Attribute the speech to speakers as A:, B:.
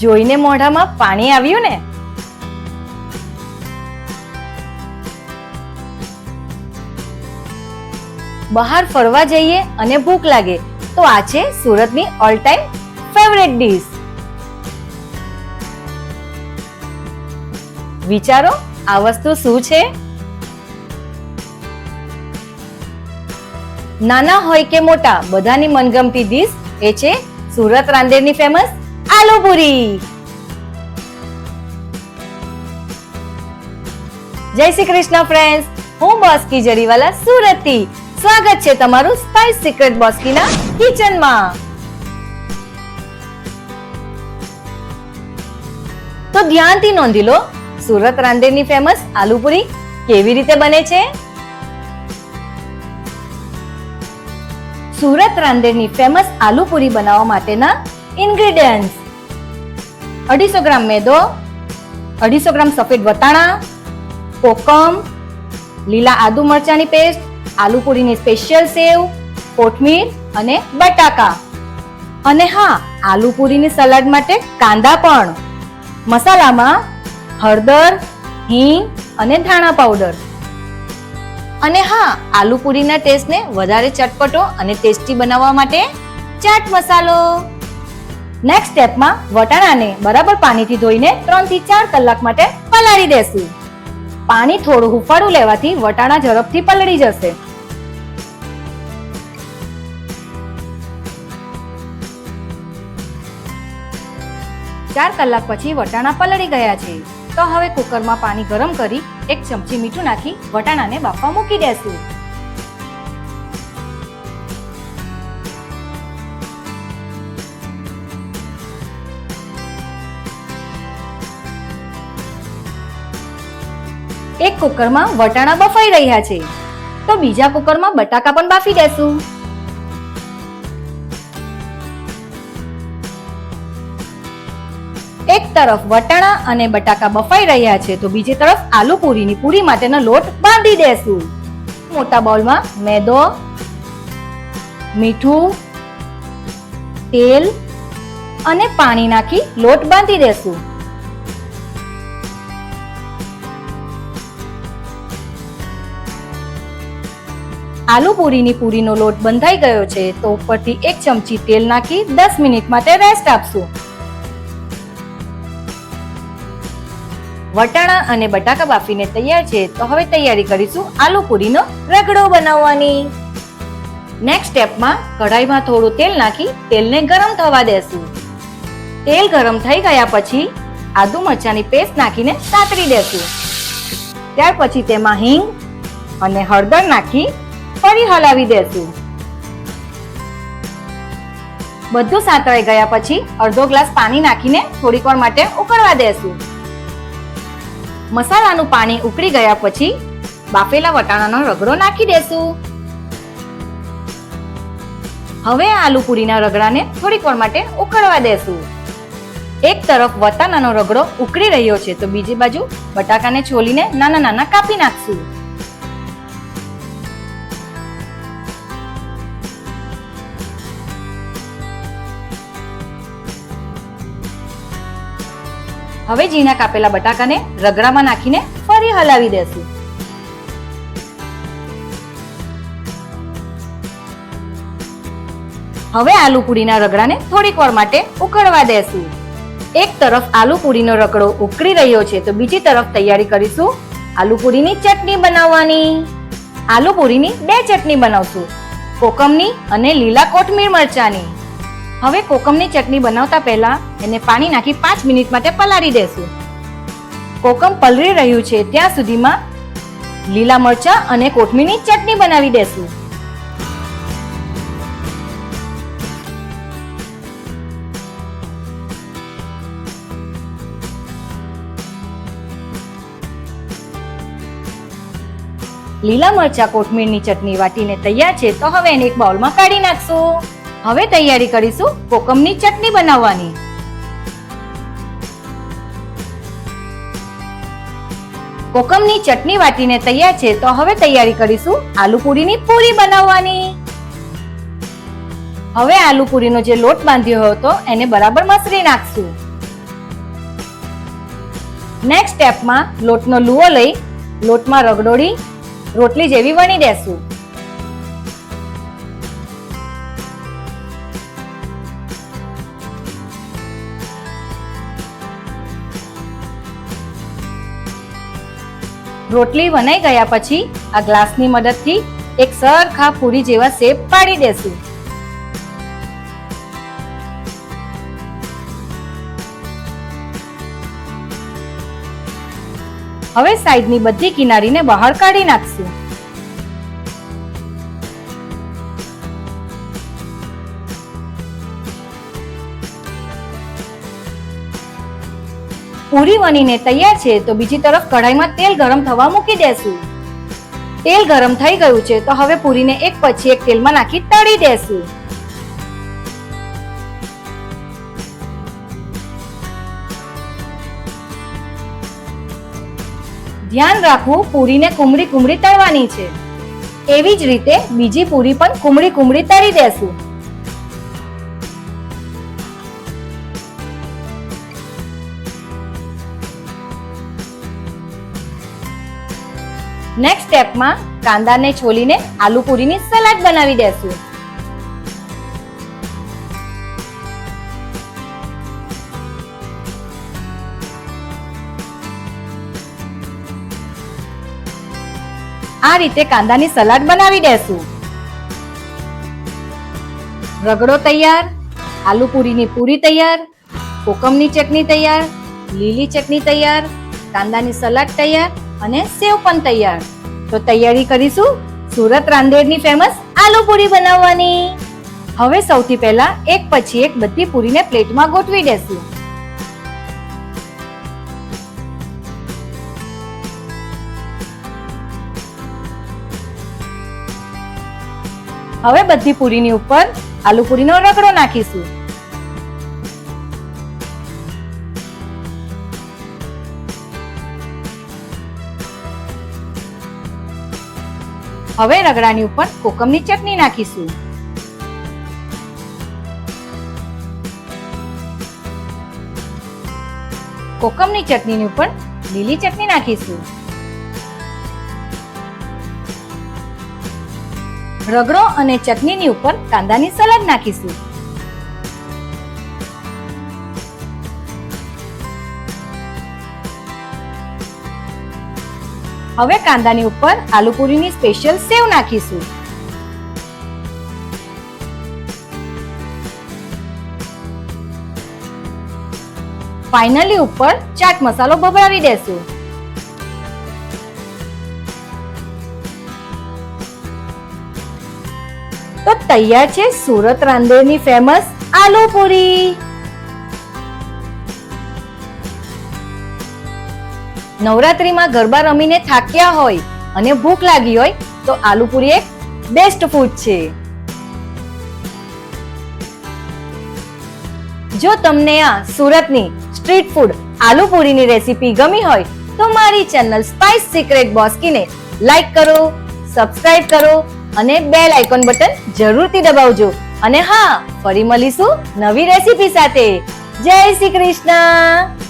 A: જોઈને મોઢામાં પાણી આવ્યું ને? બહાર ફરવા જઈએ અને ભૂખ લાગે, તો આ છે સુરતની ઓલ ટાઈમ ફેવરેટ ડીશ વિચારો, આ વસ્તુ શું છે? નાના હોય કે મોટા, બધાની મનગમતી ડીશ એ છે સુરત રાંદેરની ફેમસ આલુ પૂરી જય શ્રી કૃષ્ણ ફ્રેન્ડ્સ હું બોસ્કી જરીવાલા સુરતથી સ્વાગત છે તમારું સ્પાઈસ સિક્રેટ બોસ્કીના કિચનમાં તો ધ્યાનથી નોંધી લો, સુરત રાંદેરની ફેમસ આલુપુરી કેવી રીતે બને છે? સુરત રાંદેરની ફેમસ આલુપુરી બનાવવા માટેના ઇન્ગ્રેડિયન્ટ્સ અઢીસો ગ્રામ મેદો, અઢીસો ગ્રામ સફેદ વટાણા, કોકમ, લીલા આદુ મરચાની પેસ્ટ, આલુ પૂરીની સ્પેશિયલ સેવ, કોથમીર અને બટાકા. અને હા, આલુ પૂરીની સલાડ માટે કાંદા પણ. મસાલામાં હળદર, હિંગ અને ધાણા પાવડર. અને હા, આલુ પૂરીના ટેસ્ટને વધારે ચટપટો અને ટેસ્ટી બનાવવા માટે ચાટ મસાલો. નેક્સ્ટ સ્ટેપમાં વટાણાને બરાબર પાણીથી ધોઈને 3 થી ચાર કલાક માટે પલાળી દેશું. પાણી થોડું હુંફાળું લેવાથી વટાણા ઝડપથી પલળી જશે. ચાર કલાક પછી વટાણા પલળી ગયા છે. તો હવે કુકરમાં પાણી ગરમ કરી એક ચમચી મીઠું નાખી વટાણાને બાફવા મૂકી દેશું. એક કુકરમાં વટાણા બફાઈ રહ્યા છે. તો બીજા કુકરમાં બટાકા પણ બાફી દેશું. એક તરફ વટાણા અને બટાકા બફાઈ રહ્યા છે તો બીજી તરફ આલુ પૂરીની પૂરી માટેનો લોટ બાંધી દેશું. મોટા બાઉલમાં મેદો, મીઠું, તેલ અને પાણી નાખી લોટ બાંધી દેશું. આલુ પૂરીની પૂરીનો લોટ બંધાઈ ગયો છે, તો ઉપરથી એક ચમચી તેલ નાખી દસ મિનિટ માટે રેસ્ટ આપશું. વટાણા અને બટાકા બાફીને તૈયાર છે, તો હવે તૈયારી કરીશું આલુ પૂરીનો રગડો બનાવવાની. નેક્સ્ટ સ્ટેપમાં કઢાઈમાં થોડું તેલ નાખી તેલને ગરમ થવા દેશું. તેલ ગરમ થઈ ગયા પછી આદુ મરચાની પેસ્ટ નાખીને સાતરી દેશું. ત્યાર પછી તેમાં હિંગ અને હળદર નાખી ફરી હલાવી દેશું. બધું સાતળાઈ ગયા પછી અડધો ગ્લાસ પાણી નાખીને થોડીક વાર માટે ઉકળવા દેશું. મસાલાનું પાણી ઉકળી ગયા પછી બાફેલા વટાણાનો રગડો નાખી દેશું. હવે આલુ પૂરીના રગડાને થોડીક વાર માટે ઉકળવા દેશું. એક તરફ વટાણાનો રગડો ઉકળી રહ્યો છે તો બીજી બાજુ બટાકાને છોલીને નાના નાના કાપી નાખશું. હવે ઝીણા કાપેલા બટાકાને રગડામાં નાખીને ફરી હલાવી દેશું. હવે આલુ પૂરીના રગડાને થોડીક વાર માટે ઉકળવા દેશું. એક તરફ આલુ પૂરીનો રગડો ઉકળી રહ્યો છે તો બીજી તરફ તૈયારી કરીશું આલુ પૂરીની ચટણી બનાવવાની. આલુ પૂરીની બે ચટણી બનાવશું. કોકમની અને લીલા કોથમીર મરચાની. હવે કોકમની ચટણી બનાવતા પહેલા એને પાણી નાખી પાંચ મિનિટ માટે પલાળી દેશું. કોકમ પલળી રહ્યું છે ત્યાં સુધીમાં લીલા મરચા અને કોથમીરની ચટણી બનાવી દેશું. લીલા મરચા, કોથમીરની ચટણી વાટીને તૈયાર છે તો હવે એને એક બાઉલમાં કાઢી નાખશું. હવે તૈયારી કરીશું કોકમની ચટણી બનાવવાની. કોકમની ચટણી વાટીને તૈયાર છે તો હવે તૈયારી કરીશું આલુ પૂરીની પૂરી બનાવવાની. હવે આલુ પૂરીનો જે લોટ બાંધ્યો હતો એને બરાબર મસરી નાખશું. નેક્સ્ટ સ્ટેપમાં લોટનો લુઓ લઈ લોટમાં રગડોળી રોટલી જેવી વણી દેશું. રોટલી વનાઈ ગયા પછી આ ગ્લાસની મદદથી એક સરખા પૂરી જેવા શેપ પાડી દેશું. હવે સાઈડની બધી કિનારીને બહાર કાઢી નાખશું. પૂરી વણીને તૈયાર છે, તો બીજી તરફ કઢાઈમાં તેલ ગરમ થવા મૂકી દેશું. તેલ ગરમ થઈ ગયું છે, તો હવે પૂરીને એક પછી એક તેલમાં નાખી તળી દેશું. ધ્યાન રાખવું, પૂરીને કુમળી કુમળી તળવાની છે. એવી જ રીતે બીજી પૂરી પણ કુમળી કુમળી તળી દેશું. નેક્સ્ટ સ્ટેપમાં કાંદાને છોલીને આલુ પૂરીની સલાડ બનાવી દેશું. આ રીતે કાંદાની સલાડ બનાવી દેશું. રગડો તૈયાર, આલુ પૂરીની પૂરી તૈયાર, કોકમની ચટણી તૈયાર, લીલી ચટણી તૈયાર, કાંદાની સલાડ તૈયાર અને સેવ પણ તૈયાર. તો તૈયારી કરીશું સુરત રાંદેરની ફેમસ આલુ પૂરી બનાવવાની. હવે સૌથી પહેલા એક પછી એક બધી પૂરીને પ્લેટમાં ગોઠવી દેશું. હવે બધી પૂરીની ઉપર આલુ પૂરીનો રગડો નાખીશું. હવે રગડાની ઉપર કોકમની ચટણી નાખીશું. કોકમની ચટણીની ઉપર લીલી ચટણી નાખીશું. રગડો અને ચટણીની ઉપર કાંદાની સલાડ નાખીશું. હવે કાંદાની ઉપર આલુપુરીની સ્પેશિયલ સેવ નાખીશું. ફાઇનલી ઉપર ચાટ મસાલો ભભરાવી દેશું. તો તૈયાર છે સુરત રાંદેરની ફેમસ આલુ નવરાત્રીમાં ગરબા રમીને થાક્યા હોય અને ભૂખ લાગી હોય, તો આલુપુરી એક બેસ્ટ ફૂડ છે. જો તમને આ સુરતની સ્ટ્રીટ ફૂડ આલુપુરીની રેસીપી ગમી હોય, તો મારી ચેનલ સ્પાઇસ સિક્રેટ બોસ્કીને લાઈક કરો સબસ્ક્રાઇબ કરો અને બેલ આઇકોન બટન જરૂરથી દબાવજો. અને હા, ફરી મળીશું નવી રેસીપી સાથે. જય શ્રી કૃષ્ણ!